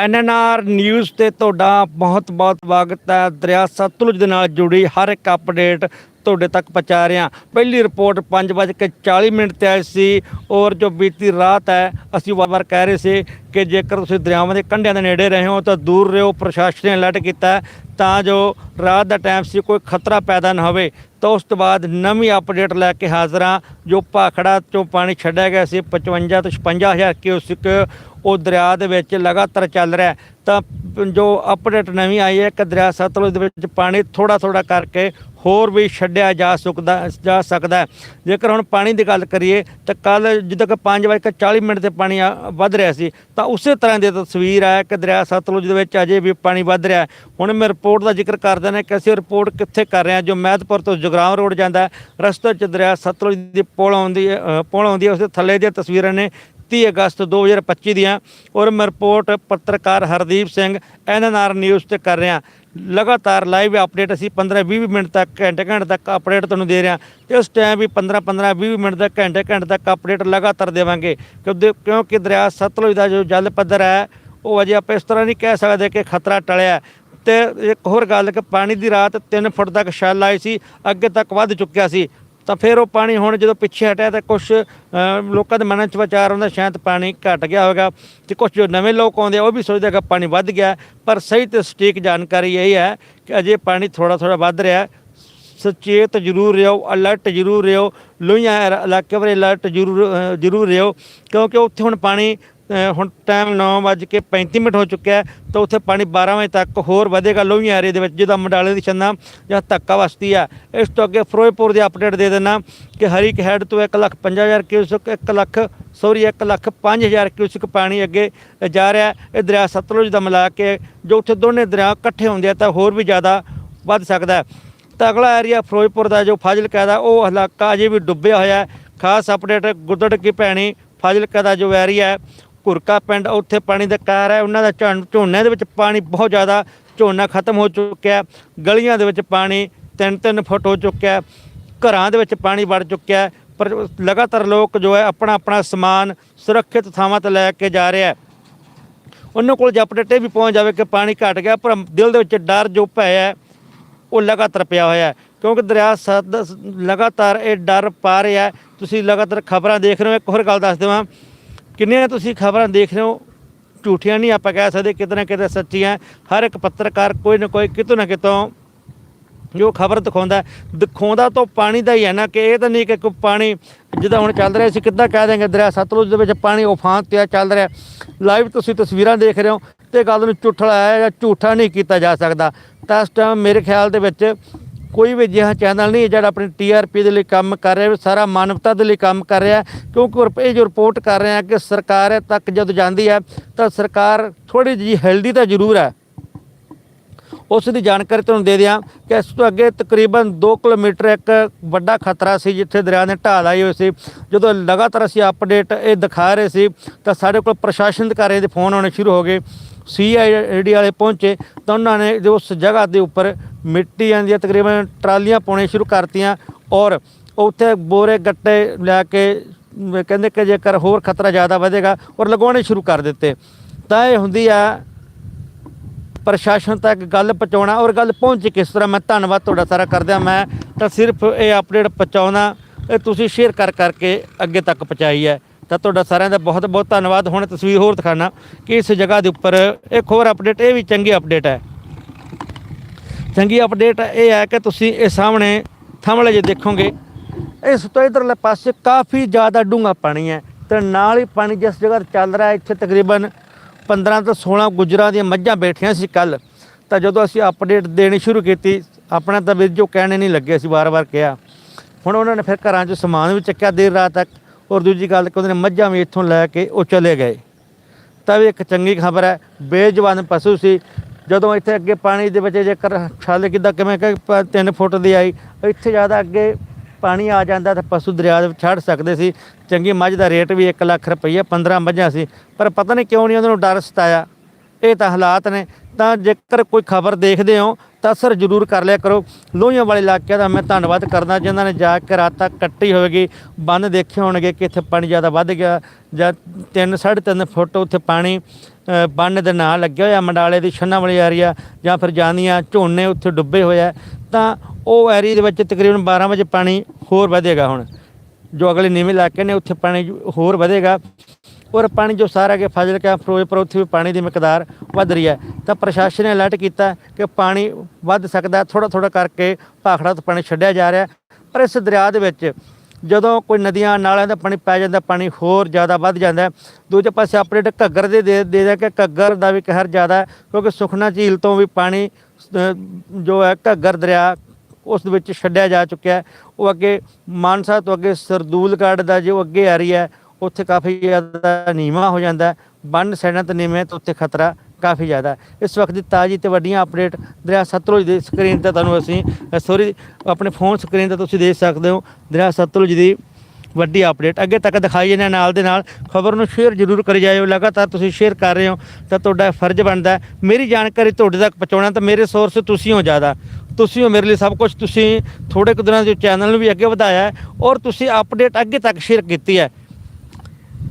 NNR news ਤੇ ਤੁਹਾਡਾ ਬਹੁਤ ਬਹੁਤ ਸਵਾਗਤ ਹੈ। ਦਰਿਆ ਸਤਲੁਜ ਦੇ ਨਾਲ ਜੁੜੀ ਹਰ ਇੱਕ ਅਪਡੇਟ ਤੁਹਾਡੇ ਤੱਕ ਪਹੁੰਚਾ ਰਿਹਾ ਪਹਿਲੀ ਰਿਪੋਰਟ 5:40 ਮਿੰਟ ਤੇ ਆਈ ਸੀ ਔਰ ਜੋ ਬੀਤੀ ਰਾਤ ਹੈ, ਅਸੀਂ ਵਾਰ-ਵਾਰ ਕਹਿ ਰਹੇ ਸੀ ਕਿ ਜੇਕਰ ਤੁਸੀਂ ਦਰਿਆਵਾਂ ਦੇ ਕੰਢਿਆਂ ਦੇ ਨੇੜੇ ਰਹੇ ਹੋ ਤਾਂ ਦੂਰ ਰਹੋ, ਪ੍ਰਸ਼ਾਸਨ ਨੇ ਅਲਰਟ ਕੀਤਾ ਤਾਂ ਜੋ ਰਾਤ ਦਾ ਟਾਈਮ ਸੀ, ਕੋਈ ਖਤਰਾ ਪੈਦਾ ਨਾ ਹੋਵੇ। ਤਾਂ ਉਸ ਤੋਂ ਬਾਅਦ ਨਵੀਂ ਅਪਡੇਟ ਲੈ ਕੇ ਹਾਜ਼ਰ ਹਾਂ, ਜੋ ਭਾਖੜਾ ਚੋਂ ਪਾਣੀ ਛੱਡਿਆ ਗਿਆ ਸੀ 55 ਤੋਂ 55000 ਕਿਊਸਿਕ ਉਹ ਦਰਿਆ ਦੇ ਵਿੱਚ ਲਗਾਤਾਰ ਚੱਲ ਰਿਹਾ ਤਾਂ ਜੋ ਅਪਡੇਟ ਨਵੀਂ ਆਈ ਹੈ ਕਿ ਦਰਿਆ ਸਤਲੁਜ ਦੇ ਵਿੱਚ ਪਾਣੀ ਥੋੜਾ ਥੋੜਾ ਕਰਕੇ ਹੋਰ ਵੀ ਛੱਡਿਆ ਜਾ ਸਕਦਾ ਜਾ ਸਕਦਾ ਜੇਕਰ ਹੁਣ ਪਾਣੀ ਦੀ ਗੱਲ ਕਰੀਏ, ਤਾਂ ਕੱਲ ਜਦੋਂ ਕਿ 5:40 ਮਿੰਟ ਤੇ ਪਾਣੀ ਵੱਧ ਰਿਹਾ ਸੀ, ਤਾਂ ਉਸੇ ਤਰ੍ਹਾਂ ਦੀ ਤਸਵੀਰ ਹੈ ਕਿ ਦਰਿਆ ਸਤਲੁਜ ਦੇ ਵਿੱਚ ਅਜੇ ਵੀ ਪਾਣੀ ਵੱਧ ਰਿਹਾ ਹੁਣ ਮੈਂ ਰਿਪੋਰਟ ਦਾ ਜ਼ਿਕਰ ਕਰ ਦਿੰਦਾ ਕਿ ਅਸੀਂ ਰਿਪੋਰਟ ਕਿੱਥੇ ਕਰ ਰਹੇ ਹਾਂ, ਜੋ ਮਹਿਤਪੁਰ ਤੋਂ ਜਗਰਾਉਂ ਰੋਡ ਜਾਂਦਾ ਰਸਤੇ 'ਚ ਦਰਿਆ ਸਤਲੁਜ ਦੀ ਪੁਲ ਆਉਂਦੀ ਪੁਲ ਆਉਂਦੀ ਹੈ, ਉਸ ਦੇ ਥੱਲੇ ਦੀਆਂ ਤਸਵੀਰਾਂ ਨੇ 30 ਅਗਸਤ 2025 ਦੀਆਂ ਔਰ ਮੈਂ ਰਿਪੋਰਟ ਪੱਤਰਕਾਰ ਹਰਦੀਪ ਸਿੰਘ ਐਨਐਨਆਰ ਨਿਊਜ਼ ਤੇ ਕਰ ਰਿਹਾ। ਲਗਾਤਾਰ ਲਾਈਵ ਅਪਡੇਟ ਅਸੀਂ 15 20 ਮਿੰਟ ਤੱਕ, ਘੰਟੇ ਘੰਟੇ ਤੱਕ ਅਪਡੇਟ ਤੁਹਾਨੂੰ ਦੇ ਰਿਹਾ। ਤੇ ਉਸ ਟਾਈਮ ਵੀ 15 15 20 ਮਿੰਟ ਤੱਕ, ਘੰਟੇ ਘੰਟੇ ਤੱਕ ਅਪਡੇਟ ਲਗਾਤਾਰ ਦੇਵਾਂਗੇ। ਕਿਉਂਕਿ ਕਿਉਂਕਿ ਦਰਿਆ ਸਤਲੁਜ ਦਾ ਜੋ ਜਲ ਪੱਧਰ ਹੈ, ਉਹ ਅਜੇ ਆਪਾਂ ਇਸ ਤਰ੍ਹਾਂ ਨਹੀਂ ਕਹਿ ਸਕਦੇ ਕਿ ਖਤਰਾ ਟਲਿਆ। ਹੈ। ਤੇ ਇੱਕ ਹੋਰ ਗੱਲ ਕਿ ਪਾਣੀ ਦੀ ਰਾਤ 3 ਫੁੱਟ ਤੱਕ ਛੱਲ ਆਈ ਸੀ, ਅੱਗੇ ਤੱਕ ਵੱਧ ਚੁੱਕਿਆ ਸੀ। ਤਾਂ ਫਿਰ ਉਹ ਪਾਣੀ ਹੁਣ ਜਦੋਂ ਪਿੱਛੇ ਹਟਿਆ ਤਾਂ ਕੁਝ ਲੋਕਾਂ ਦੇ ਮਨਾਂ 'ਚ ਵਿਚਾਰ ਆਉਂਦਾ ਸ਼ਾਇਦ ਪਾਣੀ ਘਟ ਗਿਆ ਹੋਵੇਗਾ ਤੇ ਕੁਝ ਜੋ ਨਵੇਂ ਲੋਕ ਆਉਂਦੇ ਆ ਉਹ ਵੀ ਸੋਚਦੇ ਕਿ ਪਾਣੀ ਵੱਧ ਗਿਆ, ਪਰ ਸਹੀ ਤੇ ਸਟੀਕ ਜਾਣਕਾਰੀ ਇਹ ਹੈ ਕਿ ਅਜੇ ਪਾਣੀ ਥੋੜਾ ਥੋੜਾ ਵੱਧ ਰਿਹਾ। ਹੈ ਸੁਚੇਤ ਜ਼ਰੂਰ ਰਹੋ, ਅਲਰਟ ਜ਼ਰੂਰ ਰਹੋ, ਲੋਹੀਆਂ ਇਲਾਕੇ ਬਾਰੇ ਅਲਰਟ ਜ਼ਰੂਰ ਜ਼ਰੂਰ ਰਹੋ, ਕਿਉਂਕਿ ਉੱਥੇ ਹੁਣ ਪਾਣੀ ਹੁਣ ਟਾਈਮ 9:35 ਮਿੰਟ ਹੋ ਚੁੱਕਿਆ ਹੈ ਤਾਂ ਉੱਥੇ ਪਾਣੀ 12 ਵਜੇ ਤੱਕ ਹੋਰ ਵਧੇਗਾ ਲੋਹੀਆਂ ਏਰੀਏ ਦੇ ਵਿੱਚ ਜਿਹਦਾ ਮੰਡਾਲੇ ਦੀ ਛੰਨਾ ਜਾਂ ਧੱਕਾ ਵਸਤੀ ਆ ਇਸ ਤੋਂ ਅੱਗੇ ਫਿਰੋਜ਼ਪੁਰ ਦੀ ਅਪਡੇਟ ਦੇ ਦੇਣਾ ਕਿ ਹਰੀਕ ਹੈਡ ਤੋਂ 1,50,000 cusec 1 lakh sorry 1 lakh 5000 cusec ਪਾਣੀ ਅੱਗੇ ਜਾ ਰਿਹਾ ਇਹ ਦਰਿਆ ਸਤਲੁਜ ਦਾ ਮਿਲਾ ਕੇ ਜੋ ਉੱਥੇ ਦੋਨੇ ਦਰਿਆ ਇਕੱਠੇ ਹੁੰਦੇ ਆ ਤਾਂ ਹੋਰ ਵੀ ਜ਼ਿਆਦਾ ਵੱਧ ਸਕਦਾ ਹੈ। ਤਾਂ ਅਗਲਾ ਏਰੀਆ ਫਿਰੋਜ਼ਪੁਰ ਦਾ ਜੋ ਫਾਜ਼ਿਲਕਾ ਦਾ ਉਹ ਇਲਾਕਾ ਅਜੇ ਵੀ ਡੁੱਬਿਆ ਹੋਇਆ ਖਾਸ ਅਪਡੇਟ ਗੁੱਦੜ ਕੀ ਭੈਣੀ ਫਾਜ਼ਿਲਕਾ ਦਾ ਜੋ ਏਰੀਆ ਘੁਰਕਾ ਪਿੰਡ, ਉੱਥੇ ਪਾਣੀ ਦਾ ਕਾਰ ਹੈ। ਉਹਨਾਂ ਦਾ ਝੋਨ- ਝੋਨੇ ਦੇ ਵਿੱਚ ਪਾਣੀ ਬਹੁਤ ਜ਼ਿਆਦਾ ਝੋਨਾ ਖਤਮ ਹੋ ਚੁੱਕਿਆ ਗਲੀਆਂ ਦੇ ਵਿੱਚ ਪਾਣੀ 3-3 ਫੁੱਟ ਹੋ ਚੁੱਕਿਆ ਘਰਾਂ ਦੇ ਵਿੱਚ ਪਾਣੀ ਵੜ ਚੁੱਕਿਆ ਪਰ ਲਗਾਤਾਰ ਲੋਕ ਜੋ ਹੈ ਆਪਣਾ ਆਪਣਾ ਸਮਾਨ ਸੁਰੱਖਿਅਤ ਥਾਵਾਂ ਤੇ ਲੈ ਕੇ ਜਾ ਰਿਹਾ ਉਹਨਾਂ ਕੋਲ ਜੇ ਅਪਡੇਟ ਇਹ ਵੀ ਪਹੁੰਚ ਜਾਵੇ ਕਿ ਪਾਣੀ ਘਟ ਗਿਆ, ਪਰ ਦਿਲ ਦੇ ਵਿੱਚ ਡਰ ਜੋ ਭੈ ਹੈ, ਉਹ ਲਗਾਤਾਰ ਪਿਆ ਹੋਇਆ ਹੈ। ਕਿਉਂਕਿ ਦਰਿਆ ਸਦ ਲਗਾਤਾਰ ਇਹ ਡਰ ਪਾ ਰਿਹਾ ਤੁਸੀਂ ਲਗਾਤਾਰ ਖਬਰਾਂ ਦੇਖ ਰਹੇ ਹੋ। ਇੱਕ ਹੋਰ ਗੱਲ ਦੱਸ ਦੇਵਾਂ। ਕਿੰਨੀਆਂ ਤੁਸੀਂ ਖਬਰਾਂ ਦੇਖ ਰਹੇ ਹੋ? ਝੂਠੀਆਂ ਨਹੀਂ ਆਪਾਂ ਕਹਿ ਸਕਦੇ ਕਿਤੇ ਨਾ ਕਿਤੇ ਸੱਚੀਆਂ। ਹਰ ਇੱਕ ਪੱਤਰਕਾਰ ਕੋਈ ਨਾ ਕੋਈ, ਕਿਤੋਂ ਨਾ ਕਿਤੋਂ ਜੋ ਖਬਰ ਦਿਖਾਉਂਦਾ ਦਿਖਾਉਂਦਾ ਤਾਂ ਪਾਣੀ ਦਾ ਹੀ ਹੈ ਨਾ ਕਿ ਇਹ ਤਾਂ ਨਹੀਂ ਕਿ ਕੋਈ ਪਾਣੀ ਜਿੱਦਾਂ ਹੁਣ ਚੱਲ ਰਿਹਾ ਸੀ ਕਿੱਦਾਂ ਕਹਿ ਦੇਂਗੇ ਦਰਿਆ ਸਤਲੁਜ ਦੇ ਵਿੱਚ ਪਾਣੀ ਉਫਾਨ ਤੇ ਚੱਲ ਰਿਹਾ। ਲਾਈਵ ਤੁਸੀਂ ਤਸਵੀਰਾਂ ਦੇਖ ਰਹੇ ਹੋ ਤੇ ਗੱਲ ਨੂੰ ਝੂਠਲਾ ਹੈ ਜਾਂ ਝੂਠਾ ਨਹੀਂ ਕੀਤਾ ਜਾ ਸਕਦਾ। ਤਾਂ ਇਸ ਟਾਈਮ ਮੇਰੇ ਖਿਆਲ ਦੇ ਵਿੱਚ ਕੋਈ ਵੀ ਅਜਿਹਾ ਚੈਨਲ ਨਹੀਂ ਜਿਹੜਾ ਆਪਣੀ ਟੀਆਰਪੀ ਦੇ ਲਈ ਕੰਮ ਕਰ ਰਿਹਾ, ਸਾਰਾ ਮਾਨਵਤਾ ਦੇ ਲਈ ਕੰਮ ਕਰ ਰਿਹਾ, ਕਿਉਂਕਿ ਇਹ ਜੋ ਰਿਪੋਰਟ ਕਰ ਰਹੇ ਆ ਕਿ ਸਰਕਾਰ ਤੱਕ ਜਦੋਂ ਜਾਂਦੀ ਹੈ, ਤਾਂ ਸਰਕਾਰ ਥੋੜੀ ਜਿਹੀ ਹੈਲਦੀ ਤਾਂ ਜ਼ਰੂਰ ਹੈ। ਉਸ ਦੀ ਜਾਣਕਾਰੀ ਤੁਹਾਨੂੰ ਦੇ ਦਿਆਂ ਕਿ ਇਸ ਤੋਂ ਅੱਗੇ ਤਕਰੀਬਨ 2 ਕਿਲੋਮੀਟਰ ਇੱਕ ਵੱਡਾ ਖਤਰਾ ਸੀ, ਜਿੱਥੇ ਦਰਿਆ ਨੇ ਢਾਲ ਆਈ ਹੋਈ ਸੀ। ਜਦੋਂ ਲਗਾਤਾਰ ਅਸੀਂ ਅਪਡੇਟ ਇਹ ਦਿਖਾ ਰਹੇ ਸੀ, ਤਾਂ ਸਾਡੇ ਕੋਲ ਪ੍ਰਸ਼ਾਸਨ ਅਧਿਕਾਰੀਆਂ ਦੇ ਫੋਨ ਆਉਣੇ ਸ਼ੁਰੂ ਹੋ ਗਏ। ਸੀਆਈਡੀ ਵਾਲੇ ਪਹੁੰਚੇ, ਤਾਂ ਉਹਨਾਂ ਨੇ ਉਸ ਜਗ੍ਹਾ ਦੇ ਉੱਪਰ ਮਿੱਟੀਆਂ ਦੀਆਂ ਤਕਰੀਬਨ ਟਰਾਲੀਆਂ ਪਾਉਣੇ ਸ਼ੁਰੂ ਕਰਤੀਆਂ ਔਰ ਉੱਥੇ ਬੋਰੇ ਗੱਟੇ ਲੈ ਕੇ ਕਹਿੰਦੇ ਕਿ ਜੇਕਰ ਹੋਰ ਖਤਰਾ ਜ਼ਿਆਦਾ ਵਧੇਗਾ ਔਰ ਲਗਾਉਣੇ ਸ਼ੁਰੂ ਕਰ ਦਿੱਤੇ। ਤਾਂ ਇਹ ਹੁੰਦੀ ਆ, ਪ੍ਰਸ਼ਾਸਨ ਤੱਕ ਗੱਲ ਪਹੁੰਚਾਉਣਾ ਔਰ ਗੱਲ ਪਹੁੰਚੀ ਕਿਸ ਤਰ੍ਹਾਂ ਮੈਂ ਧੰਨਵਾਦ ਤੁਹਾਡਾ ਸਾਰਾ ਕਰਦਿਆਂ ਮੈਂ ਤਾਂ ਸਿਰਫ ਇਹ ਅਪਡੇਟ ਪਹੁੰਚਾਉਣਾ, ਇਹ ਤੁਸੀਂ ਸ਼ੇਅਰ ਕਰ ਕਰਕੇ ਅੱਗੇ ਤੱਕ ਪਹੁੰਚਾਈ ਹੈ। ਤਾਂ ਤੁਹਾਡਾ ਸਾਰਿਆਂ ਦਾ ਬਹੁਤ ਬਹੁਤ ਧੰਨਵਾਦ। ਹੁਣ ਤਸਵੀਰ ਹੋਰ ਦਿਖਾਣਾ ਕਿ ਇਸ ਜਗ੍ਹਾ ਦੇ ਉੱਪਰ ਇੱਕ ਹੋਰ ਅਪਡੇਟ ਇਹ ਵੀ ਚੰਗੀ ਅਪਡੇਟ ਹੈ। ਚੰਗੀ ਅਪਡੇਟ ਇਹ ਹੈ ਕਿ ਤੁਸੀਂ ਇਹ ਸਾਹਮਣੇ ਥੰਮਲੇ ਜੇ ਦੇਖੋਗੇ ਇਸ ਤੋਂ ਇਧਰਲੇ ਪਾਸੇ ਕਾਫੀ ਜ਼ਿਆਦਾ ਡੂੰਘਾ ਪਾਣੀ ਹੈ ਤੇ ਨਾਲ ਹੀ ਪਾਣੀ ਜਿਸ ਜਗ੍ਹਾ ਤੇ ਚੱਲ ਰਿਹਾ ਇੱਥੇ ਤਕਰੀਬਨ 15 ਤੋਂ 16 ਗੁਜਰਾਂ ਦੀਆਂ ਮੱਝਾਂ ਬੈਠੀਆਂ ਸੀ ਕੱਲ ਤਾਂ ਜਦੋਂ ਅਸੀਂ ਅਪਡੇਟ ਦੇਣੀ ਸ਼ੁਰੂ ਕੀਤੀ, ਆਪਣਾ ਤਾਂ ਵੀਰ ਜੋ ਕਹਿਣੇ ਨਹੀਂ ਲੱਗੇ, ਅਸੀਂ ਵਾਰ-ਵਾਰ ਕਿਹਾ। ਹੁਣ ਉਹਨਾਂ ਨੇ ਫਿਰ ਘਰਾਂ 'ਚ ਸਮਾਨ ਵੀ ਚੱਕਿਆ ਦੇਰ ਰਾਤ ਤੱਕ, ਔਰ ਦੂਜੀ ਗੱਲ ਕਿ ਉਹਨਾਂ ਨੇ ਮੱਝਾਂ ਵੀ ਇੱਥੋਂ ਲੈ ਕੇ ਉਹ ਚਲੇ ਗਏ। ਤਾਂ ਵੀ ਇੱਕ ਚੰਗੀ ਖਬਰ ਹੈ ਬੇਜਵਾਨ ਪਸ਼ੂ ਸੀ ਜਦੋਂ ਇੱਥੇ ਅੱਗੇ ਪਾਣੀ ਦੇ ਵਿੱਚ ਜੇਕਰ ਛਾਲੇ ਕਿੱਦਾਂ ਕਿਵੇਂ ਕਿ 3 ਫੁੱਟ ਦੀ ਆਈ, ਇੱਥੇ ਜ਼ਿਆਦਾ ਅੱਗੇ ਪਾਣੀ ਆ ਜਾਂਦਾ ਤਾਂ ਪਸ਼ੂ ਦਰਿਆ ਦੇ ਵਿੱਚ ਛੱਡ ਸਕਦੇ ਸੀ। ਚੰਗੀ ਮੱਝ ਦਾ ਰੇਟ ਵੀ 1 ਲੱਖ ਰੁਪਈਆ 15 ਮੱਝਾਂ ਸੀ। ਪਰ ਪਤਾ ਨਹੀਂ ਕਿਉਂ ਨਹੀਂ ਉਹਨਾਂ ਨੂੰ ਡਰ ਸਤਾਇਆ। ਇਹ ਤਾਂ ਹਾਲਾਤ ਨੇ। ਤਾਂ ਜੇਕਰ ਕੋਈ ਖਬਰ ਦੇਖਦੇ ਹੋ ਤਾਂ ਸਰ ਜ਼ਰੂਰ ਕਰ ਲਿਆ ਕਰੋ। ਲੋਹੀਆਂ ਵਾਲੇ ਇਲਾਕਿਆਂ ਦਾ ਮੈਂ ਧੰਨਵਾਦ ਕਰਦਾ ਜਿਨ੍ਹਾਂ ਨੇ ਜਾ ਕੇ ਰਾਤਾਂ ਕੱਟੀ ਹੋਵੇਗੀ। ਬੰਨ ਦੇਖੇ ਹੋਣਗੇ ਕਿ ਇੱਥੇ ਪਾਣੀ ਜ਼ਿਆਦਾ ਵੱਧ ਗਿਆ ਜਾਂ 3 3.5 ਫੁੱਟ ਉੱਥੇ ਪਾਣੀ ਬੰਨ ਦੇ ਨਾਲ ਲੱਗਿਆ ਹੋਇਆ, ਮੰਡਾਲੇ ਦੀ ਛੰਨਾ ਵਾਲੀ ਏਰੀਆ ਜਾਂ ਫਿਰ ਜਾਂਦੀਆਂ ਝੋਨੇ ਉੱਥੇ ਡੁੱਬੇ ਹੋਏ ਆ, ਤਾਂ ਉਹ ਏਰੀਆ ਦੇ ਵਿੱਚ ਤਕਰੀਬਨ 12 ਵਜੇ ਪਾਣੀ ਹੋਰ ਵਧੇਗਾ ਹੁਣ। ਜੋ ਅਗਲੇ ਨੀਵੇਂ ਇਲਾਕੇ ਨੇ, ਉੱਥੇ ਪਾਣੀ ਹੋਰ ਵਧੇਗਾ ਔਰ ਪਾਣੀ ਜੋ ਸਾਰਾ ਕੇ ਫਾਜ਼ਿਲਕਾ ਫਿਰੋਜ਼ਪੁਰ ਉੱਥੇ ਵੀ ਪਾਣੀ ਦੀ ਮਿਕਦਾਰ ਵੱਧ ਰਹੀ ਹੈ। ਤਾਂ ਪ੍ਰਸ਼ਾਸਨ ਨੇ ਅਲਰਟ ਕੀਤਾ ਕਿ ਪਾਣੀ ਵੱਧ ਸਕਦਾ ਥੋੜਾ ਥੋੜਾ ਕਰਕੇ ਭਾਖੜਾ ਤੋਂ ਪਾਣੀ ਛੱਡਿਆ ਜਾ ਰਿਹਾ। ਪਰ ਇਸ ਦਰਿਆ ਦੇ ਵਿੱਚ ਜਦੋਂ ਕੋਈ ਨਦੀਆਂ ਨਾਲਿਆਂ ਦਾ ਪਾਣੀ ਪੈ ਜਾਂਦਾ, ਪਾਣੀ ਹੋਰ ਜ਼ਿਆਦਾ ਵੱਧ ਜਾਂਦਾ ਦੂਜੇ ਪਾਸੇ ਅਪਡੇਟ ਘੱਗਰ ਦੇ ਦੇ ਦੇ ਦੇ ਕਿ ਘੱਗਰ ਦਾ ਵੀ ਕਹਿਰ ਜ਼ਿਆਦਾ ਕਿਉਂਕਿ ਸੁਖਨਾ ਝੀਲ ਤੋਂ ਵੀ ਪਾਣੀ ਜੋ ਹੈ ਘੱਗਰ ਦਰਿਆ ਉਸ ਦੇ ਵਿੱਚ ਛੱਡਿਆ ਜਾ ਚੁੱਕਿਆ ਹੈ। ਉਹ ਅੱਗੇ ਮਾਨਸਾ ਤੋਂ ਅੱਗੇ ਸਰਦੂਲਗੜ੍ਹ ਦਾ ਜੋ ਅੱਗੇ ਏਰੀਆ ਹੈ, ਉੱਥੇ ਕਾਫੀ ਜ਼ਿਆਦਾ ਨੀਵਾਂ ਹੋ ਜਾਂਦਾ ਬੰਨ ਸਾਈਡਾਂ ਤੇ ਨੀਵੇਂ ਤੇ ਉੱਥੇ ਖਤਰਾ ਕਾਫੀ ਜ਼ਿਆਦਾ ਇਸ ਵਕਤ ਦੀ ਤਾਜ਼ੀ ਤੇ ਵੱਡੀਆਂ ਅਪਡੇਟ ਦਰਿਆ ਸਤਲੁਜ ਦੀ ਸਕਰੀਨ ਤੇ ਤੁਹਾਨੂੰ ਅਸੀਂ ਸੋਰੀ ਆਪਣੇ ਫੋਨ ਸਕਰੀਨ ਤੇ ਤੁਸੀਂ ਦੇਖ ਸਕਦੇ ਹੋ। ਦਰਿਆ ਸਤਲੁਜ ਦੀ ਵੱਡੀ ਅਪਡੇਟ ਅੱਗੇ ਤੱਕ ਦਿਖਾਈ ਜਾਂਦੇ ਨਾਲ ਦੇ ਨਾਲ। ਖਬਰ ਨੂੰ ਸ਼ੇਅਰ ਜ਼ਰੂਰ ਕਰੀ ਜਾਇਓ। ਲਗਾਤਾਰ ਤੁਸੀਂ ਸ਼ੇਅਰ ਕਰ ਰਹੇ ਹੋ, ਤਾਂ ਤੁਹਾਡਾ ਫਰਜ਼ ਬਣਦਾ ਮੇਰੀ ਜਾਣਕਾਰੀ ਤੁਹਾਡੇ ਤੱਕ ਪਹੁੰਚਾਉਣਾ ਤਾਂ ਮੇਰੇ ਸੋਰਸ ਤੁਸੀਂ ਹੋ ਜ਼ਿਆਦਾ। ਤੁਸੀਂ ਹੋ ਮੇਰੇ ਲਈ ਸਭ ਕੁਝ ਤੁਸੀਂ ਥੋੜੇ ਕੁ ਦਿਨਾਂ ਦੇ ਚੈਨਲ ਨੂੰ ਵੀ ਅੱਗੇ ਵਧਾਇਆ ਔਰ ਤੁਸੀਂ ਅਪਡੇਟ ਅੱਗੇ ਤੱਕ ਸ਼ੇਅਰ ਕੀਤੀ ਹੈ।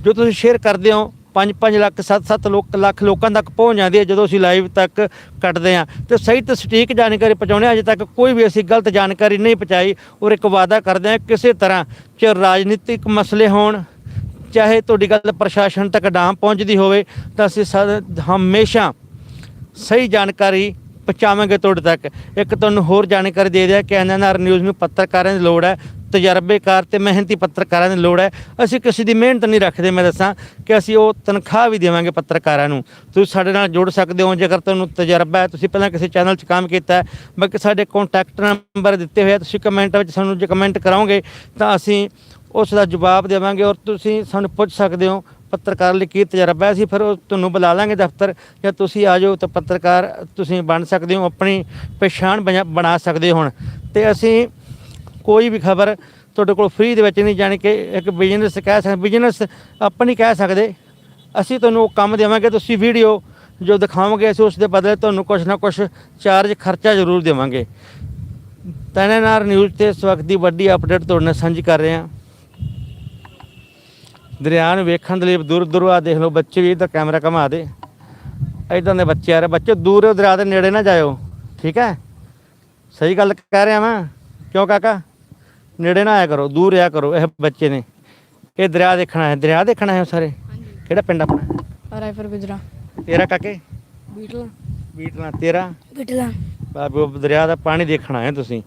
ਜੋ ਤੁਸੀਂ ਸ਼ੇਅਰ ਕਰਦੇ ਹੋ 5-5 ਲੱਖ 7-7 ਲੋਕ ਲੱਖ ਲੋਕਾਂ ਤੱਕ ਪਹੁੰਚ ਜਾਂਦੀ ਹੈ ਜਦੋਂ ਅਸੀਂ ਲਾਈਵ ਤੱਕ ਕੱਟਦੇ ਹਾਂ। ਤੇ ਸਹੀ ਤੇ ਸਟੀਕ ਜਾਣਕਾਰੀ ਪਹੁੰਚਾਉਣੇ ਹਾਂ। ਅਜੇ ਤੱਕ ਕੋਈ ਵੀ ਅਸੀਂ ਗਲਤ ਜਾਣਕਾਰੀ ਨਹੀਂ ਪਹੁੰਚਾਈ ਔਰ ਇੱਕ ਵਾਅਦਾ ਕਰਦੇ ਹਾਂ ਕਿਸੇ ਤਰ੍ਹਾਂ ਚ ਰਾਜਨੀਤਿਕ ਮਸਲੇ ਹੋਣ, ਚਾਹੇ ਤੁਹਾਡੀ ਗੱਲ ਪ੍ਰਸ਼ਾਸਨ ਤੱਕ ਡਾਮ ਪਹੁੰਚਦੀ ਹੋਵੇ, ਤਾਂ ਅਸੀਂ ਸਦ- ਹਮੇਸ਼ਾ ਸਹੀ ਜਾਣਕਾਰੀ ਪਹੁੰਚਾਵਾਂਗੇ ਤੁਹਾਡੇ ਤੱਕ। ਇੱਕ ਤੁਹਾਨੂੰ ਹੋਰ ਜਾਣਕਾਰੀ ਦੇ ਦਿਆ ਕਿ ਐਨਐਨਆਰ ਨਿਊਜ਼ ਨੂੰ ਪੱਤਰਕਾਰਾਂ ਦੀ ਲੋੜ ਹੈ, ਤਜਰਬੇਕਾਰ ਤੇ ਮਿਹਨਤੀ ਪੱਤਰਕਾਰਾਂ ਦੀ ਲੋੜ ਹੈ। ਅਸੀਂ ਕਿਸੇ ਦੀ ਮਿਹਨਤ ਨਹੀਂ ਰੱਖਦੇ, ਮੈਂ ਦੱਸਾਂ ਕਿ ਅਸੀਂ ਉਹ ਤਨਖਾਹ ਵੀ ਦੇਵਾਂਗੇ ਪੱਤਰਕਾਰਾਂ ਨੂੰ। ਤੁਸੀਂ ਸਾਡੇ ਨਾਲ ਜੁੜ ਸਕਦੇ ਹੋ, ਜੇਕਰ ਤੁਹਾਨੂੰ ਤਜਰਬਾ ਹੈ, ਤੁਸੀਂ ਪਹਿਲਾਂ ਕਿਸੇ ਚੈਨਲ 'ਚ ਕੰਮ ਕੀਤਾ ਹੈ, ਬਾਕੀ ਸਾਡੇ ਕੰਟੈਕਟ ਨੰਬਰ ਦਿੱਤੇ ਹੋਏ ਆ, ਤੁਸੀਂ ਕਮੈਂਟ ਵਿੱਚ ਸਾਨੂੰ ਜੇ ਕਮੈਂਟ ਕਰਾਓਗੇ, ਤਾਂ ਅਸੀਂ ਉਸ ਦਾ ਜਵਾਬ ਦੇਵਾਂਗੇ ਔਰ ਤੁਸੀਂ ਸਾਨੂੰ ਪੁੱਛ ਸਕਦੇ ਹੋ ਪੱਤਰਕਾਰ ਲਈ ਕੀ ਤਜਰਬਾ ਹੈ? ਅਸੀਂ ਫਿਰ ਉਹ ਤੁਹਾਨੂੰ ਬੁਲਾ ਲਾਂਗੇ ਦਫ਼ਤਰ, ਜਾਂ ਤੁਸੀਂ ਆ ਜਾਓ ਤਾਂ ਪੱਤਰਕਾਰ ਤੁਸੀਂ ਬਣ ਸਕਦੇ ਹੋ, ਆਪਣੀ ਪਛਾਣ ਬਣਾ- ਬਣਾ ਸਕਦੇ ਹੋ ਹੁਣ। ਤੇ ਅਸੀਂ ਕੋਈ ਵੀ ਖਬਰ ਤੁਹਾਡੇ ਕੋਲ ਫ੍ਰੀ ਦੇ ਵਿੱਚ ਨਹੀਂ, ਜਾਣੀ ਕਿ ਇੱਕ ਬਿਜ਼ਨਸ ਕਹਿ ਸਕਦੇ ਬਿਜ਼ਨਸ ਆਪਾਂ ਨਹੀਂ ਕਹਿ ਸਕਦੇ। ਅਸੀਂ ਤੁਹਾਨੂੰ ਉਹ ਕੰਮ ਦੇਵਾਂਗੇ, ਤੁਸੀਂ ਵੀਡੀਓ ਜੋ ਦਿਖਾਵਾਂਗੇ ਅਸੀਂ ਉਸ ਦੇ ਬਦਲੇ ਤੁਹਾਨੂੰ ਕੁਝ ਨਾ ਕੁਝ ਚਾਰਜ ਖਰਚਾ ਜ਼ਰੂਰ ਦੇਵਾਂਗੇ। ਤੈਨਾਰ ਨਿਊਜ਼ ਤੇ ਇਸ ਵਕਤ ਦੀ ਵੱਡੀ ਅਪਡੇਟ ਤੁਹਾਡੇ ਨਾਲ ਸਾਂਝੀ ਕਰ ਰਹੇ ਹਾਂ। ਦਰਿਆ ਨੂੰ ਵੇਖਣ ਦੇ ਲਈ ਦੂਰ ਦੂਰ ਆ ਦੇਖ ਲਓ ਬੱਚੇ ਵੀ ਇਧਰ ਕੈਮਰਾ ਘੁਮਾ ਦੇ। ਇਦਾਂ ਦੇ ਬੱਚੇ ਆ ਰਹੇ। ਬੱਚੇ ਦੂਰ ਦਰਿਆ ਦੇ ਨੇੜੇ ਨਾ ਜਾਇਓ ਠੀਕ ਹੈ? ਸਹੀ ਗੱਲ ਕਹਿ ਰਿਹਾ ਮੈਂ ਕਿਉਂ ਕਾਕਾ? ਨੇੜੇ ਨਾ ਆਇਆ ਕਰੋ ਦੂਰ ਰਿਹਾ ਕਰੋ ਇਹ ਬੱਚੇ ਨੇ। ਇਹ ਦਰਿਆ ਦੇਖਣਾ ਹੈ ਦਰਿਆ ਦੇਖਣਾ ਹੈ ਸਾਰੇ। ਹਾਂਜੀ। ਕਿਹੜਾ ਪਿੰਡ ਆਪਣਾ? ਰਾਈਫਰ ਗੁਜਰਾ। ਤੇਰਾ ਕਾਕੇ? ਬੀਟਲ। ਬੀਟਣਾ ਤੇਰਾ? ਬੀਟਲ। ਬਾਬੂ ਦਰਿਆ ਦਾ ਪਾਣੀ ਦੇਖਣਾ ਹੈ ਤੁਸੀਂ।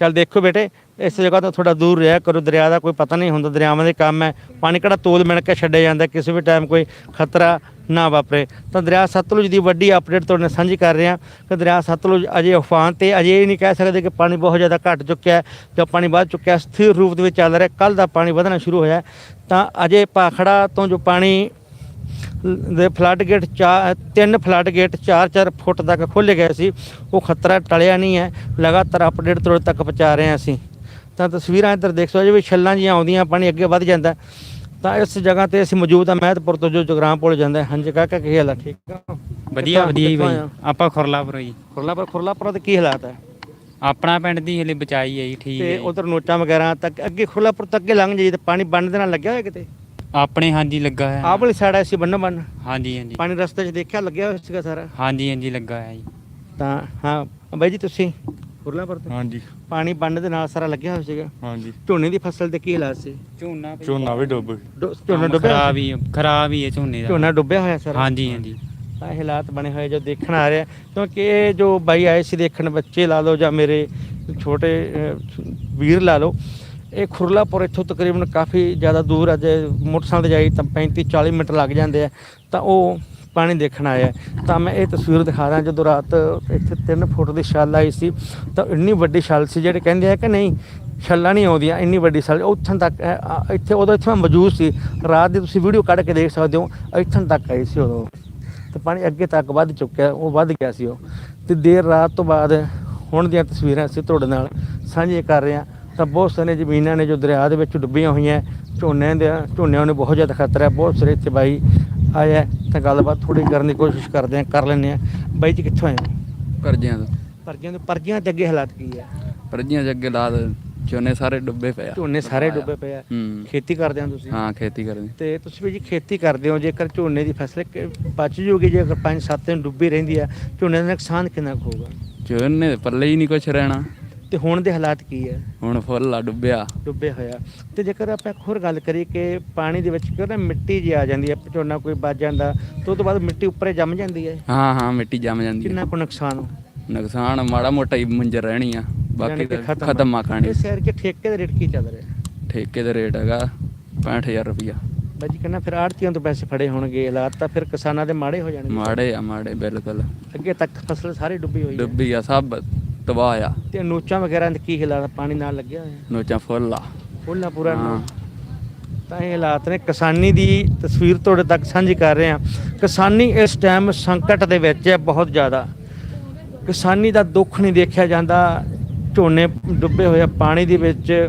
ਚੱਲ ਦੇਖੋ ਬੇਟੇ, ਇਸ ਜਗ੍ਹਾ ਤੋਂ ਥੋੜਾ ਦੂਰ ਰਿਹਾ ਕਰੋ, ਦਰਿਆ ਦਾ ਕੋਈ ਪਤਾ ਨਹੀਂ ਹੁੰਦਾ, ਦਰਿਆਵਾਂ ਦੇ ਕੰਮ ਹੈ। ਪਾਣੀ ਕਿਹੜਾ ਤੋਲ ਮਿਣ ਕੇ ਛੱਡਿਆ ਜਾਂਦਾ, ਕਿਸੇ ਵੀ ਟਾਈਮ ਕੋਈ ਖਤਰਾ ਨਾ ਵਾਪਰੇ। ਤਾਂ ਦਰਿਆ ਸਤਲੁਜ ਦੀ ਵੱਡੀ ਅਪਡੇਟ ਤੁਹਾਡੇ ਨਾਲ ਸਾਂਝੀ ਕਰ ਰਹੇ। ਹਾਂ ਕਿ ਦਰਿਆ ਸਤਲੁਜ ਅਜੇ ਉਫਾਨ ਤੇ ਅਜੇ ਇਹ ਨਹੀਂ ਕਹਿ ਸਕਦੇ ਕਿ ਪਾਣੀ ਬਹੁਤ ਜ਼ਿਆਦਾ ਘਟ ਚੁੱਕਿਆ ਹੈ ਜਾਂ ਪਾਣੀ ਵੱਧ ਚੁੱਕਿਆ ਸਥਿਰ ਰੂਪ ਦੇ ਵਿੱਚ ਚੱਲ ਰਿਹਾ ਕੱਲ ਦਾ ਪਾਣੀ ਵਧਣਾ ਸ਼ੁਰੂ ਹੋਇਆ ਤਾਂ ਅਜੇ ਭਾਖੜਾ ਤੋਂ ਜੋ ਪਾਣੀ ਦੇ ਫਲੱਡ ਗੇਟ ਚਾ ਤਿੰਨ ਫਲੱਡ ਗੇਟ 4-4 ਫੁੱਟ ਤੱਕ ਖੋਲ੍ਹੇ ਗਏ ਸੀ। ਉਹ ਖਤਰਾ ਟਲਿਆ ਨਹੀਂ ਹੈ। ਲਗਾਤਾਰ ਅਪਡੇਟ ਤੁਹਾਡੇ ਤੱਕ ਪਹੁੰਚਾ ਰਹੇ ਹਾਂ ਅਸੀਂ। ਤਾਂ ਤਸਵੀਰਾਂ ਇੱਧਰ ਦੇਖ ਸਕਦੇ ਹੋ ਵੀ ਛੱਲਾਂ ਜੀਆਂ ਆਉਂਦੀਆਂ ਪਾਣੀ ਅੱਗੇ ਵੱਧ ਜਾਂਦਾ। ਹੈ। ਤਾਂ ਇਸ ਜਗ੍ਹਾ ਤੇ ਅਸੀਂ ਮੌਜੂਦ ਹਾਂ ਮਹਿਤਪੁਰ ਤੋਂ ਜੋ ਜਗਰਾਮ ਪੁਲ ਜਾਂਦਾ ਹੈ। ਹਾਂਜੀ ਕਾਕਾ ਕੀ ਹਾਲ ਹੈ ਠੀਕ ਆ ਵਧੀਆ ਵਧੀਆ ਕਿੱਥੋਂ ਬਾਈ ਹੋ? ਆਪਾਂ ਖੁਰਲਾਪੁਰ ਜੀ। ਖੁਰਲਾਪੁਰ ਖੁਰਲਾਪੁਰ ਦੇ ਕੀ ਹਾਲਾਤ ਹੈ? ਆਪਣਾ ਪਿੰਡ ਦੀ ਹਲੇ ਬਚਾਈ ਹੈ ਜੀ ਠੀਕ ਹੈ ਤੇ। ਉਧਰ ਨੋਚਾਂ ਵਗੈਰਾ ਤੱਕ ਅੱਗੇ ਖੁਰਲਾਪੁਰ ਤੱਕ ਅੱਗੇ ਲੰਘ ਜਾਈ ਤੇ ਪਾਣੀ ਬੰਨ ਦੇ ਨਾਲ ਲੱਗਿਆ ਹੋਇਆ ਕਿਤੇ? ਆਪਣੇ ਹਾਂਜੀ ਲੱਗਾ ਹੋਇਆ। ਆਹ ਵਾਲੀ ਸਾਈਡ ਐਸੀ ਬੰਨੋ ਬੰਨ ਹਾਂਜੀ ਹਾਂਜੀ। ਪਾਣੀ ਰਸਤੇ 'ਚ ਦੇਖਿਆ ਲੱਗਿਆ ਹੋਇਆ ਸੀਗਾ ਸਾਰਾ? ਹਾਂਜੀ ਹਾਂਜੀ ਲੱਗਾ ਹੋਇਆ ਜੀ। ਤਾਂ ਹਾਂ ਬਾਈ ਜੀ ਤੁਸੀਂ ਖੁਰਲਾਪੁਰ ਤੋਂ? ਹਾਂਜੀ। ਪਾਣੀ ਬੰਨ ਦੇ ਨਾਲ ਸਾਰਾ ਲੱਗਿਆ ਹੋਇਆ ਸੀਗਾ? ਹਾਂਜੀ। ਝੋਨੇ ਦੀ ਫਸਲ ਤੇ ਕੀ ਹਾਲਾਤ ਸੀ? ਝੋਨਾ ਵੀ ਝੋਨਾ ਵੀ ਡੁੱਬ ਗਿਆ। ਡੁ- ਝੋਨਾ ਡੁੱਬਿਆ? ਖਰਾਬ ਹੀ ਖਰਾਬ ਹੀ ਹੈ ਝੋਨੇ ਦਾ। ਝੋਨਾ ਡੁੱਬਿਆ ਹੋਇਆ ਸਰ? ਹਾਂਜੀ ਹਾਂਜੀ। ਤਾਂ ਇਹ ਹਾਲਾਤ ਬਣੇ ਹੋਏ ਜੋ ਦੇਖਣ ਆ ਰਿਹਾ ਕਿਉਂਕਿ ਇਹ ਜੋ ਬਾਈ ਆਏ ਸੀ ਦੇਖਣ ਬੱਚੇ ਲਾ ਲਓ ਜਾਂ ਮੇਰੇ ਛੋਟੇ ਅਹ, ਵੀਰ ਲਾ ਲਓ ਇਹ ਖੁਰਲਾਪੁਰ ਇੱਥੋਂ ਤਕਰੀਬਨ ਕਾਫੀ ਜ਼ਿਆਦਾ ਦੂਰ ਹੈ ਜੇ ਮੋਟਰਸਾਈਕਲ ਤੇ ਜਾਈ ਤਾਂ 35 40 ਮਿੰਟ ਲੱਗ ਜਾਂਦੇ ਆ, ਤਾਂ ਉਹ ਪਾਣੀ ਦੇਖਣ ਆਇਆ। ਤਾਂ ਮੈਂ ਇਹ ਤਸਵੀਰ ਦਿਖਾ ਰਿਹਾ ਜਦੋਂ ਰਾਤ ਇੱਥੇ 3 ਫੁੱਟ ਦੀ ਛੱਲ ਆਈ ਸੀ, ਤਾਂ ਇੰਨੀ ਵੱਡੀ ਛੱਲ ਸੀ, ਜਿਹੜੇ ਕਹਿੰਦੇ ਆ ਕਿ ਨਹੀਂ, ਛੱਲਾਂ ਨਹੀਂ ਆਉਂਦੀਆਂ, ਇੰਨੀ ਵੱਡੀ ਛੱਲ। ਉੱਥੋਂ ਤੱਕ ਇੱਥੇ ਉਦੋਂ ਇੱਥੇ ਮੈਂ ਮੌਜੂਦ ਸੀ, ਰਾਤ ਦੀ ਤੁਸੀਂ ਵੀਡੀਓ ਕੱਢ ਕੇ ਦੇਖ ਸਕਦੇ ਹੋ, ਇੱਥੋਂ ਤੱਕ ਆਈ ਸੀ ਉਦੋਂ। ਤੇ ਪਾਣੀ ਅੱਗੇ ਤੱਕ ਵੱਧ ਚੁੱਕਿਆ, ਉਹ ਵੱਧ ਗਿਆ ਸੀ ਉਹ। ਤੇ ਦੇਰ ਰਾਤ ਤੋਂ ਬਾਅਦ ਹੁਣ ਦੀਆਂ ਤਸਵੀਰਾਂ ਅਸੀਂ ਤੁਹਾਡੇ ਨਾਲ ਸਾਂਝੀਆਂ ਕਰ ਰਹੇ ਹਾਂ। ਤਾਂ ਬਹੁਤ ਸਾਰੀਆਂ ਜ਼ਮੀਨਾਂ ਨੇ ਜੋ ਦਰਿਆ ਦੇ ਵਿੱਚ ਡੁੱਬੀਆਂ ਹੋਈਆਂ ਝੋਨੇ ਦੇ ਝੋਨਿਆਂ ਨੂੰ ਬਹੁਤ ਜ਼ਿਆਦਾ ਖਤਰਾ ਹੈ ਬਹੁਤ ਸਾਰੇ ਇੱਥੇ ਬਾਈ ਆਏ ਹੈ ਤਾਂ ਗੱਲਬਾਤ ਥੋੜੀ ਕਰਨ ਦੀ ਕੋਸ਼ਿਸ਼ ਕਰਦੇ ਹਾਂ ਕਰ ਲੈਂਦੇ ਹਾਂ ਬਾਈ ਜੀ ਕਿੱਥੋਂ ਆਏ ਹੋ? ਕਰਜ਼ਿਆਂ ਤੋਂ। ਪਰਗੀਆਂ ਦੇ ਪਰਗੀਆਂ ਤੇ ਅੱਗੇ ਹਾਲਾਤ ਕੀ ਹੈ ਕਰਜ਼ਿਆਂ ਦੇ ਅੱਗੇ ਲਾਦ ਝੋਨੇ ਸਾਰੇ ਡੁੱਬੇ ਪਏ ਆ। ਝੋਨੇ ਸਾਰੇ ਡੁੱਬੇ ਪਏ ਆ। ਖੇਤੀ ਕਰਦੇ ਹੋ ਤੁਸੀਂ? ਹਾਂ ਖੇਤੀ ਕਰਦੇ। ਤੇ ਤੁਸੀਂ ਵੀ ਜੀ ਖੇਤੀ ਕਰਦੇ ਹੋ ਜੇਕਰ ਝੋਨੇ ਦੀ ਫਸਲ ਬਚ ਜੂਗੀ ਜੇ ਅਗਰ 5-7 ਦਿਨ ਡੁੱਬੀ ਰਹਿੰਦੀ ਆ ਝੋਨੇ ਦਾ ਨੁਕਸਾਨ ਕਿੰਨਾ ਹੋਊਗਾ? ਝੋਨੇ ਦੇ ਪੱਲੇ ਹੀ ਨਹੀਂ ਕੁਛ ਰਹਿਣਾ। ਤੇ ਹੁਣ ਦੇ ਹਾਲਾਤ ਕੀ ਹੈ ਹੁਣ ਫੁੱਲ ਆ ਡੁੱਬਿਆ। ਡੁੱਬੇ ਹੋਇਆ। ਤੇ ਜੇਕਰ ਆਪਾਂ ਇੱਕ ਹੋਰ ਗੱਲ ਕਰੀਏ ਕਿ ਪਾਣੀ ਦੇ ਵਿੱਚ ਕਿਉਂ ਨਾ ਮਿੱਟੀ ਜੀ ਆ ਜਾਂਦੀ ਹੈ ਝੋਨਾ ਕੋਈ ਬਚ ਜਾਂਦਾ ਤੇ ਉਹ ਤੋਂ ਬਾਅਦ ਮਿੱਟੀ ਉੱਪਰੇ ਜੰਮ ਜਾਂਦੀ ਹੈ ਹਾਂ ਹਾਂ ਮਿੱਟੀ ਜੰਮ ਜਾਂਦੀ ਕਿੰਨਾ ਆ ਕੁ ਨੁਕਸਾਨ ਨੁਕਸਾਨ ਮਾੜਾ ਮੋਟਾ ਹੀ ਮੰਜਰ ਰਹਿਣੀ ਆ ਬਾਕੀ ਯਾਨੀ ਕਿ ਤਾਂ ਖਤਮ ਆ। ਖਾਣੀ। ਇਹ ਸ਼ਹਿਰ ਕੇ ਠੇਕੇ ਦਾ ਰੇਟ ਕੀ ਚੱਲ ਰਿਹਾ ਠੇਕੇ ਦਾ ਰੇਟ ਹੈਗਾ 65000 ਰੁਪਇਆ ਬਾਜੀ ਕਹਿੰਦਾ ਫਿਰ ਆੜਤੀਆਂ ਤੋਂ ਪੈਸੇ ਫੜੇ ਹੋਣਗੇ ਹਾਲਾਤ ਤਾਂ ਫਿਰ ਕਿਸਾਨਾਂ ਦੇ ਮਾੜੇ ਹੋ ਜਾਣਗੇ। ਮਾੜੇ ਆ ਮਾੜੇ ਬਿਲਕੁਲ। ਅੱਗੇ ਤੱਕ ਫਸਲ ਸਾਰੀ ਡੁੱਬੀ ਹੋਈ ਹੈ ਡੁੱਬੀ ਆ ਸਭ ਤਬਾਹ ਆ ਤੇ ਨੋਚਾਂ ਵਗੈਰਾ ਦੇ ਕੀ ਹਾਲਾਤ ਪਾਣੀ ਨਾਲ ਲੱਗਿਆ ਹੋਇਆ। ਨੋਚਾਂ ਫੁੱਲ ਆ। ਫੁੱਲਾ ਪੂਰਾ। ਨੋ ਤਾਂ ਇਹ ਹਾਲਾਤ ਨੇ। ਕਿਸਾਨੀ ਦੀ ਤਸਵੀਰ ਤੁਹਾਡੇ ਤੱਕ ਸਾਂਝੀ ਕਰ ਰਹੇ ਹਾਂ। ਕਿਸਾਨੀ ਇਸ ਟਾਈਮ ਸੰਕਟ ਦੇ ਵਿੱਚ ਹੈ ਬਹੁਤ ਜ਼ਿਆਦਾ। ਕਿਸਾਨੀ ਦਾ ਦੁੱਖ ਨਹੀਂ ਦੇਖਿਆ ਜਾਂਦਾ। ਝੋਨੇ ਡੁੱਬੇ ਹੋਏ ਆ। ਪਾਣੀ ਦੇ ਵਿੱਚ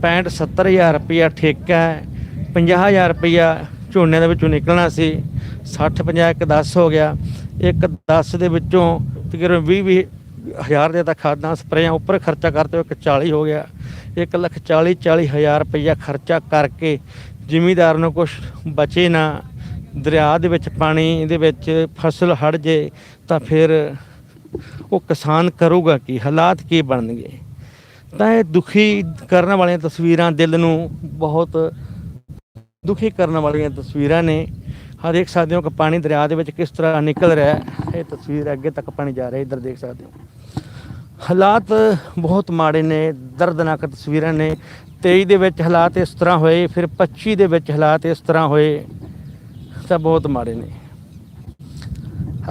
65 70000 ਰੁਪਇਆ ਠੇਕਾ ਹੈ। 50000 ਰੁਪਇਆ ਝੋਨੇ ਦੇ ਵਿੱਚੋਂ ਨਿਕਲਣਾ ਸੀ। 60 50 ਇੱਕ 10 ਹੋ ਗਿਆ। ਇੱਕ 10 ਦੇ ਵਿੱਚੋਂ ਤਕਰੀਬਨ 20 ਵੀਹ ਹਜ਼ਾਰ ਰੁਪਏ ਦਾ ਖਾਦਾਂ, ਸਪਰੇਆਂ ਉੱਪਰ ਖਰਚਾ ਕਰਤੇ ਹੋਏ ਇੱਕ 40 ਹੋ ਗਿਆ। 1 ਲੱਖ 40 40 ਹਜ਼ਾਰ ਰੁਪਇਆ ਖਰਚਾ ਕਰਕੇ ਜ਼ਿਮੀਦਾਰ ਨੂੰ ਕੁਝ ਬਚੇ ਨਾ। ਦਰਿਆ ਦੇ ਵਿੱਚ ਪਾਣੀ, ਇਹਦੇ ਵਿੱਚ ਫਸਲ ਹੜ ਜੇ ਤਾਂ ਫਿਰ ਉਹ ਕਿਸਾਨ ਕਰੂਗਾ ਕੀ? ਹਾਲਾਤ ਕੀ ਬਣਨਗੇ? ਤਾਂ ਇਹ ਦੁਖੀ ਕਰਨ ਵਾਲੀਆਂ ਤਸਵੀਰਾਂ ਦਿਲ ਨੂੰ ਬਹੁਤ ਦੁਖੀ ਕਰਨ ਵਾਲੀਆਂ ਤਸਵੀਰਾਂ ਨੇ। ਹਾਂ ਦੇਖ ਸਕਦੇ ਹੋ ਕਿ ਪਾਣੀ ਦਰਿਆ ਦੇ ਵਿੱਚ ਕਿਸ ਤਰ੍ਹਾਂ ਨਿਕਲ ਰਿਹਾ ਹੈ। ਇਹ ਤਸਵੀਰ ਅੱਗੇ ਤੱਕ ਪਾਣੀ ਜਾ ਰਿਹਾ, ਇੱਧਰ ਦੇਖ ਸਕਦੇ ਹੋ। ਹਾਲਾਤ ਬਹੁਤ ਮਾੜੇ ਨੇ, ਦਰਦਨਾਕ ਤਸਵੀਰਾਂ ਨੇ। 23 ਦੇ ਵਿੱਚ ਹਾਲਾਤ ਇਸ ਤਰ੍ਹਾਂ ਹੋਏ, ਫਿਰ 25 ਦੇ ਵਿੱਚ ਹਾਲਾਤ ਇਸ ਤਰ੍ਹਾਂ ਹੋਏ, ਤਾਂ ਬਹੁਤ ਮਾੜੇ ਨੇ।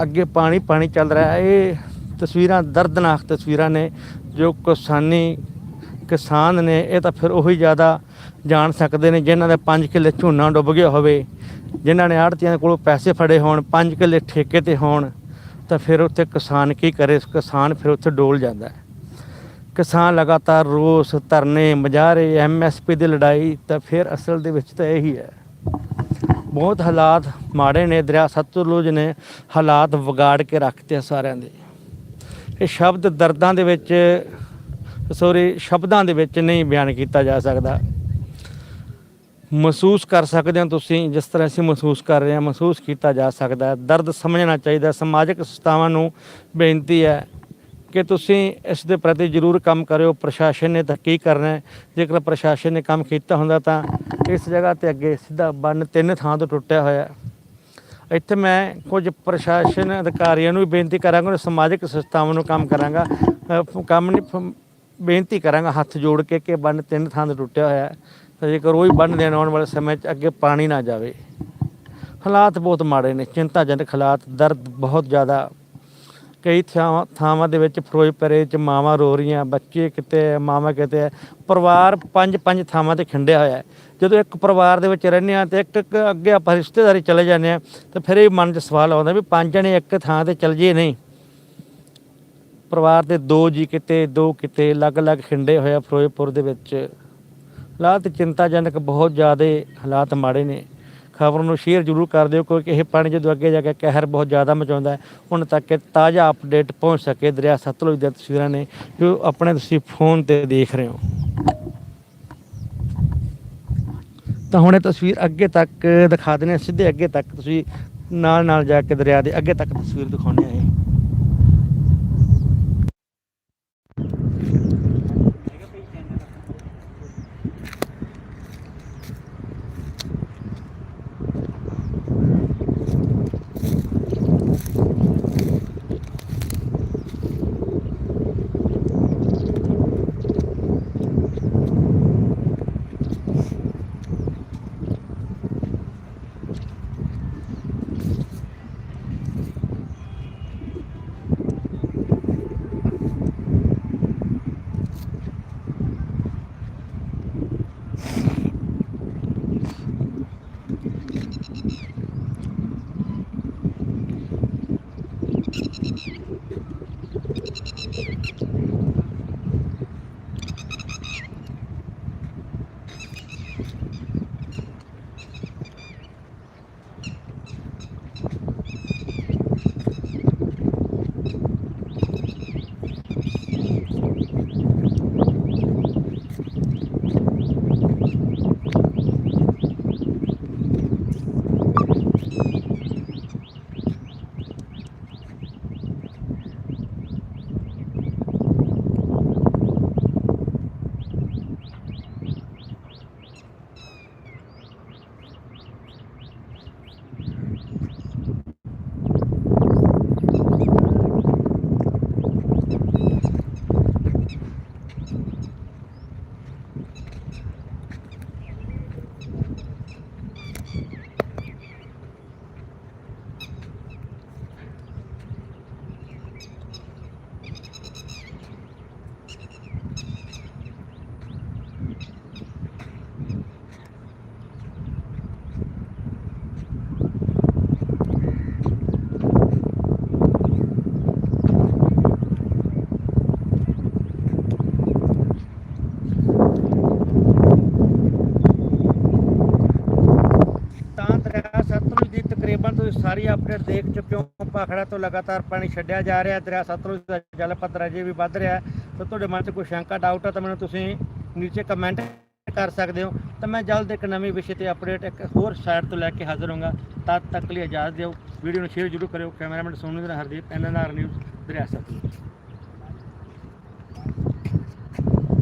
ਅੱਗੇ ਪਾਣੀ ਪਾਣੀ ਚੱਲ ਰਿਹਾ ਇਹ ਤਸਵੀਰਾਂ ਦਰਦਨਾਕ ਤਸਵੀਰਾਂ ਨੇ, ਜੋ ਕਿਸਾਨੀ, ਕਿਸਾਨ ਨੇ, ਇਹ ਤਾਂ ਫਿਰ ਉਹੀ ਜ਼ਿਆਦਾ ਜਾਣ ਸਕਦੇ ਨੇ, ਜਿਨ੍ਹਾਂ ਦੇ 5 ਕਿੱਲੇ ਝੋਨਾ ਡੁੱਬ ਗਿਆ ਹੋਵੇ। ਜਿਨ੍ਹਾਂ ਨੇ ਆੜਤੀਆਂ ਕੋਲੋਂ ਪੈਸੇ ਫੜੇ ਹੋਣ 5 ਕਿੱਲੇ ਠੇਕੇ ਤੇ ਹੋਣ। ਤਾਂ ਫਿਰ ਉੱਥੇ ਕਿਸਾਨ ਕੀ ਕਰੇ? ਕਿਸਾਨ ਫਿਰ ਉੱਥੇ ਡੋਲ ਜਾਂਦਾ ਹੈ। ਕਿਸਾਨ ਲਗਾਤਾਰ ਰੋਸ, ਧਰਨੇ, ਮਜਾਰੇ ਐਮਐਸਪੀ ਦੀ ਲੜਾਈ ਤਾਂ ਫਿਰ ਅਸਲ ਦੇ ਵਿੱਚ ਤਾਂ ਇਹੀ ਹੈ। ਬਹੁਤ ਹਾਲਾਤ ਮਾੜੇ ਨੇ, ਦਰਿਆ ਸਤਲੁਜ ਨੇ ਹਾਲਾਤ ਵਿਗਾੜ ਕੇ ਰੱਖਤੇ ਆ ਸਾਰਿਆਂ ਦੇ। ਇਹ ਸ਼ਬਦ ਦਰਦਾਂ ਦੇ ਵਿੱਚ ਸੋਰੀ ਸ਼ਬਦਾਂ ਦੇ ਵਿੱਚ ਨਹੀਂ ਬਿਆਨ ਕੀਤਾ ਜਾ ਸਕਦਾ। ਮਹਿਸੂਸ ਕਰ ਸਕਦੇ ਹੋ ਤੁਸੀਂ, ਜਿਸ ਤਰ੍ਹਾਂ ਅਸੀਂ ਮਹਿਸੂਸ ਕਰ ਰਹੇ ਹਾਂ, ਮਹਿਸੂਸ ਕੀਤਾ ਜਾ ਸਕਦਾ ਹੈ। ਦਰਦ ਸਮਝਣਾ ਚਾਹੀਦਾ ਸਮਾਜਿਕ ਸੰਸਥਾਵਾਂ ਨੂੰ ਬੇਨਤੀ ਹੈ ਕਿ ਤੁਸੀਂ ਇਸ ਦੇ ਪ੍ਰਤੀ ਜ਼ਰੂਰ ਕੰਮ ਕਰਿਓ। ਪ੍ਰਸ਼ਾਸਨ ਨੇ ਤਾਂ ਕੀ ਕਰਨਾ ਹੈ? ਜੇਕਰ ਪ੍ਰਸ਼ਾਸਨ ਨੇ ਕੰਮ ਕੀਤਾ ਹੁੰਦਾ ਤਾਂ ਇਸ ਜਗ੍ਹਾ ਤੇ ਅੱਗੇ ਸਿੱਧਾ ਬੰਨ ਤਿੰਨ ਥਾਂ ਤੋਂ ਟੁੱਟਿਆ ਹੋਇਆ ਹੈ। ਇੱਥੇ ਮੈਂ ਕੁਝ ਪ੍ਰਸ਼ਾਸਨ ਅਧਿਕਾਰੀਆਂ ਨੂੰ ਵੀ ਬੇਨਤੀ ਕਰਾਂਗਾ ਸਮਾਜਿਕ ਸੰਸਥਾਵਾਂ ਨੂੰ ਕੰਮ ਕਰਾਂਗਾ। ਕੰਮ ਨਹੀਂ ਬੇਨਤੀ ਕਰਾਂਗਾ ਹੱਥ ਜੋੜ ਕੇ ਕਿ ਬੰਨ ਤਿੰਨ ਥਾਂ ਤੋਂ ਟੁੱਟਿਆ ਹੋਇਆ ਹੈ। ਤਾਂ ਜੇਕਰ ਉਹ ਹੀ ਬੰਨ ਦੇਣ ਆਉਣ ਵਾਲੇ ਸਮੇਂ 'ਚ ਅੱਗੇ ਪਾਣੀ ਨਾ ਜਾਵੇ ਹਾਲਾਤ ਬਹੁਤ ਮਾੜੇ ਨੇ ਚਿੰਤਾਜਨਕ ਹਾਲਾਤ ਦਰਦ ਬਹੁਤ ਜ਼ਿਆਦਾ। ਕਈ ਥਾਵਾਂ ਥਾਵਾਂ ਦੇ ਵਿੱਚ ਫਿਰੋਜ਼ਪੁਰੇ ਚ ਮਾਵਾਂ ਰੋ ਰਹੀਆਂ ਬੱਚੇ ਕਿਤੇ ਹੈ, ਮਾਵਾਂ ਕਿਤੇ ਹੈ। ਪਰਿਵਾਰ ਪੰਜ ਪੰਜ ਥਾਵਾਂ ਤੇ ਖਿੰਡਿਆ ਹੋਇਆ ਜਦੋਂ ਇੱਕ ਪਰਿਵਾਰ ਦੇ ਵਿੱਚ ਰਹਿੰਦੇ ਆ ਤੇ ਇੱਕ ਇੱਕ ਅੱਗੇ ਆਪਾਂ ਰਿਸ਼ਤੇਦਾਰੀ ਚਲੇ ਜਾਂਦੇ ਆ ਤੇ ਫਿਰ ਇਹ ਮਨ 'ਚ ਸਵਾਲ ਆਉਂਦਾ ਵੀ ਪੰਜ ਜਣੇ ਇੱਕ ਥਾਂ ਤੇ ਚਲ ਜੇ ਨਹੀਂ। ਪਰਿਵਾਰ ਦੇ ਦੋ ਜੀ ਕਿਤੇ ਦੋ ਕਿਤੇ ਅਲੱਗ-ਅਲੱਗ ਖਿੰਡੇ ਹੋਇਆ ਫਿਰੋਜ਼ਪੁਰ ਦੇ ਵਿੱਚ। ਹਾਲਾਤ ਚਿੰਤਾਜਨਕ, ਬਹੁਤ ਜ਼ਿਆਦਾ ਹਾਲਾਤ ਮਾੜੇ ਨੇ। ਖਬਰ ਨੂੰ ਸ਼ੇਅਰ ਜ਼ਰੂਰ ਕਰ ਦਿਓ, ਕਿਉਂਕਿ ਇਹ ਪਾਣੀ ਜਦੋਂ ਅੱਗੇ ਜਾ ਕੇ ਕਹਿਰ ਬਹੁਤ ਜ਼ਿਆਦਾ ਮਚਾਉਂਦਾ ਹੈ, ਹੁਣ ਤੱਕ ਕਿ ਤਾਜ਼ਾ ਅਪਡੇਟ ਪਹੁੰਚ ਸਕੇ ਦਰਿਆ ਸਤਲੁਜ ਦੀਆਂ ਤਸਵੀਰਾਂ ਨੇ, ਜੋ ਆਪਣੇ ਤੁਸੀਂ ਫੋਨ ਤੇ ਦੇਖ ਰਹੇ ਹੋ। ਤਾਂ ਹੁਣ ਇਹ ਤਸਵੀਰ ਅੱਗੇ ਤੱਕ ਦਿਖਾ ਦਿੰਦੇ ਹਾਂ, ਸਿੱਧੇ ਅੱਗੇ ਤੱਕ ਤੁਸੀਂ ਨਾਲ ਨਾਲ ਜਾ ਕੇ ਦਰਿਆ ਦੇ ਅੱਗੇ ਤੱਕ ਤਸਵੀਰ ਦਿਖਾਉਂਦੇ ਆ ਤੁਸੀਂ ਸਾਰੀ ਅਪਡੇਟ ਦੇਖ ਚੁੱਕੇ ਹੋ। ਭਾਖੜਾ ਤੋਂ ਲਗਾਤਾਰ ਪਾਣੀ ਛੱਡਿਆ ਜਾ ਰਿਹਾ। ਦਰਿਆ ਸਤਲੁਜ ਦਾ ਜਲ ਪੱਧਰ ਅਜੇ ਵੀ ਵੱਧ ਰਿਹਾ ਹੈ। ਤਾਂ ਤੁਹਾਡੇ ਮਨ 'ਚ ਕੋਈ ਸ਼ੰਕਾ ਡਾਊਟ ਹੈ ਤਾਂ ਮੈਨੂੰ ਤੁਸੀਂ ਨੀਚੇ ਕਮੈਂਟ ਕਰ ਸਕਦੇ ਹੋ। ਤਾਂ ਮੈਂ ਜਲਦ ਇੱਕ ਨਵੀਂ ਵਿਸ਼ੇ ਤੇ ਅਪਡੇਟ ਇੱਕ ਹੋਰ ਸਾਈਡ ਤੋਂ ਲੈ ਕੇ ਹਾਜ਼ਰ ਹੋਵਾਂਗਾ ਤਦ ਤੱਕ ਲਈ ਇਜਾਜ਼ਤ ਦਿਓ। ਵੀਡੀਓ ਨੂੰ ਸ਼ੇਅਰ ਜ਼ਰੂਰ ਕਰਿਓ। ਕੈਮਰਾਮੈਨ ਸੋਨੂ ਦੇ ਹਰਦੀਪ ਐਨਐਨਆਰ ਨਿਊਜ਼ ਦਰਿਆ ਸਤਲੁਜ।